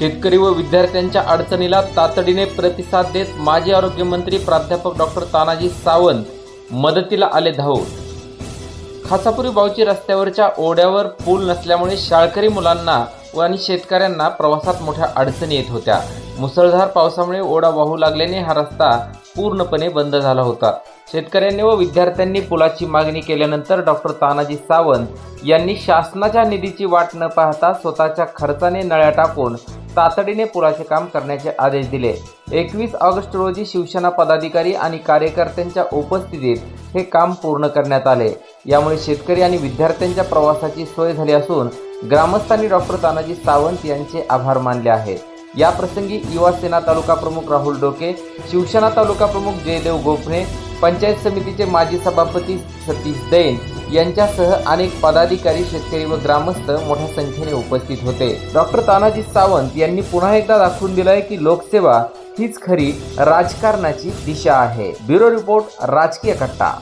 शेतकरी व विद्यार्थ्यांच्या अडचणीला तातडीने प्रतिसाद देत माजी आरोग्यमंत्री प्राध्यापक डॉक्टर तानाजी सावंत मदतीला आले धावून. खासापुरी बावची रस्त्यावरच्या ओढ्यावर पूल नसल्यामुळे शाळकरी मुलांना व आणि शेतकऱ्यांना प्रवासात मोठ्या अडचणी येत होत्या. मुसळधार पावसामुळे ओढा वाहू लागल्याने हा रस्ता पूर्णपणे बंद झाला होता. शेतकऱ्यांनी व विद्यार्थ्यांनी पुलाची मागणी केल्यानंतर डॉक्टर तानाजी सावंत यांनी शासनाच्या निधीची वाट न पाहता स्वतःच्या खर्चाने नळ्या टाकून तातडीने पुराचे काम करण्याचे आदेश दिले. एकवीस ऑगस्ट रोजी शिवसेना पदाधिकारी आणि कार्यकर्त्यांच्या उपस्थितीत हे काम पूर्ण करण्यात आले. यामुळे शेतकरी आणि विद्यार्थ्यांच्या प्रवासाची सोय झाली असून ग्रामस्थांनी डॉक्टर तानाजी सावंत यांचे आभार मानले आहेत. या प्रसंगी युवा सेना तालुका प्रमुख राहुल डोके शिवसेना तालुका प्रमुख जयदेव गोफणे पंचायत समितीचे माजी सभापती सतीश दैन यांच्यासह अनेक पदाधिकारी शेतकरी व ग्रामस्थ मोठ्या संख्येने उपस्थित होते. डॉक्टर तानाजी सावंत यांनी पुन्हा एकदा दाखवून दिलंय की लोकसेवा हीच खरी राजकारणाची दिशा आहे. ब्युरो रिपोर्ट राजकीय कट्टा.